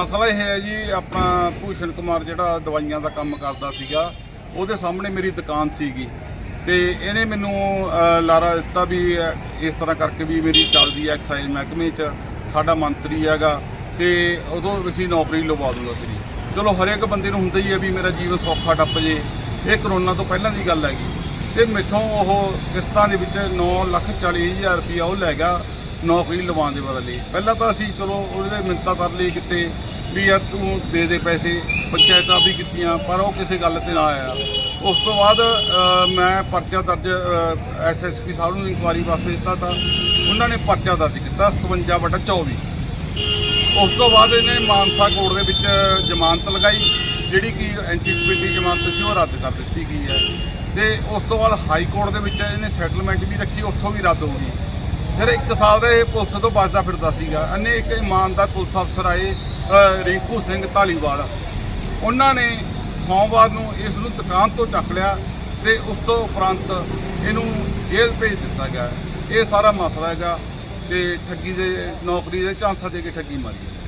ਮਸਲਾ ਇਹ ਹੈ ਜੀ, ਆਪਣਾ ਭੂਸ਼ਣ ਕੁਮਾਰ ਜਿਹੜਾ ਦਵਾਈਆਂ ਦਾ ਕੰਮ ਕਰਦਾ ਸੀਗਾ, ਉਹਦੇ ਸਾਹਮਣੇ ਮੇਰੀ ਦੁਕਾਨ ਸੀਗੀ। ਤੇ ਇਹਨੇ ਮੈਨੂੰ ਲਾਰਾ ਦਿੱਤਾ ਵੀ ਇਸ ਤਰ੍ਹਾਂ ਕਰਕੇ ਵੀ ਮੇਰੀ ਚੱਲਦੀ ਹੈ ਐਕਸਾਈਜ਼ ਮਹਿਕਮੇ 'ਚ, ਸਾਡਾ ਮੰਤਰੀ ਹੈਗਾ, ਤੇ ਉਦੋਂ ਅਸੀਂ ਨੌਕਰੀ ਲਵਾ ਦੂੰਗਾ ਤੇਰੀ। ਚਲੋ, ਹਰੇਕ ਬੰਦੇ ਨੂੰ ਹੁੰਦਾ ਹੀ ਹੈ ਵੀ ਮੇਰਾ ਜੀਵਨ ਸੌਖਾ ਟੱਪ ਜੇ, ਇਹ ਕਰੋਨਾ ਤੋਂ ਪਹਿਲਾਂ ਦੀ ਗੱਲ ਹੈਗੀ। ਤੇ ਮੈਥੋਂ ਉਹ ਕਿਸ਼ਤਾਂ ਦੇ ਵਿੱਚ 9 ਲੱਖ 40 ਹਜ਼ਾਰ ਰੁਪਇਆ ਉਹ ਲੈ ਗਿਆ ਨੌਕਰੀ ਲਵਾਉਣ ਦੇ ਬਦਲੇ। ਪਹਿਲਾਂ ਤਾਂ ਅਸੀਂ ਚਲੋ ਉਹਦੇ ਮਿੰਤਾ ਕਰ ਲਈ ਕਿਤੇ ਵੀ ਯਾਰ ਤੂੰ ਦੇ ਦੇ ਪੈਸੇ, ਪੰਚਾਇਤਾਂ ਵੀ ਕੀਤੀਆਂ, ਪਰ ਉਹ ਕਿਸੇ ਗੱਲ ਤੇ ਨਾ ਆਇਆ। ਉਸ ਤੋਂ ਬਾਅਦ ਮੈਂ ਪਰਚਾ ਦਰਜ ਐਸਐਸਪੀ ਸਾਹਿਬ ਨੂੰ ਇਨਕੁਆਰੀ ਵਾਸਤੇ ਦਿੱਤਾ ਤਾਂ ਉਹਨਾਂ ਨੇ ਪਰਚਾ ਦਰਜ ਕੀਤਾ 57 ਵਟਾ 24 ਉਸ ਤੋਂ ਬਾਅਦ ਇਹਨੇ ਮਾਨਸਾ ਕੋਰਟ ਦੇ ਵਿੱਚ ਜ਼ਮਾਨਤ ਲਗਾਈ, ਜਿਹੜੀ ਕਿ ਐਂਟੀਸਪੇਟੀ ਜ਼ਮਾਨਤ ਸੀ, ਉਹ ਰੱਦ ਕਰ ਦਿੱਤੀ ਗਈ ਹੈ। ਤੇ ਉਸ ਤੋਂ ਬਾਅਦ ਹਾਈ ਕੋਰਟ ਦੇ ਵਿੱਚ ਇਹਨੇ ਸੈਟਲਮੈਂਟ ਵੀ ਰੱਖੀ, ਉੱਥੋਂ ਵੀ ਰੱਦ ਹੋ ਗਈ। ਫਿਰ ਇੱਕ ਸਾਲ ਦਾ ਇਹ ਪੁਲਿਸ ਤੋਂ ਬਚਦਾ ਫਿਰਦਾ ਸੀਗਾ। ਇਹਨੇ ਇੱਕ ਇਮਾਨਦਾਰ ਪੁਲਿਸ ਅਫਸਰ ਆਏ ਰਿੰਕੂ ਸਿੰਘ ਢਾਲੀਵਾਲ ਉਹਨਾਂ ਨੇ ਸੋਮਵਾਰ ਨੂੰ ਇਸ ਨੂੰ ਦੁਕਾਨ ਤੋਂ ਚੱਕ ਲਿਆ ਤੇ ਉਸ ਤੋਂ ਉਪਰੰਤ ਇਹਨੂੰ ਜੇਲ੍ਹ ਭੇਜ ਦਿੱਤਾ ਗਿਆ। ਇਹ ਸਾਰਾ ਮਸਲਾ ਹੈਗਾ ਤੇ ਠੱਗੀ ਦੇ, ਨੌਕਰੀ ਦੇ ਝਾਂਸਾ ਦੇ ਕੇ ਠੱਗੀ ਮਾਰੀ ਹੈ।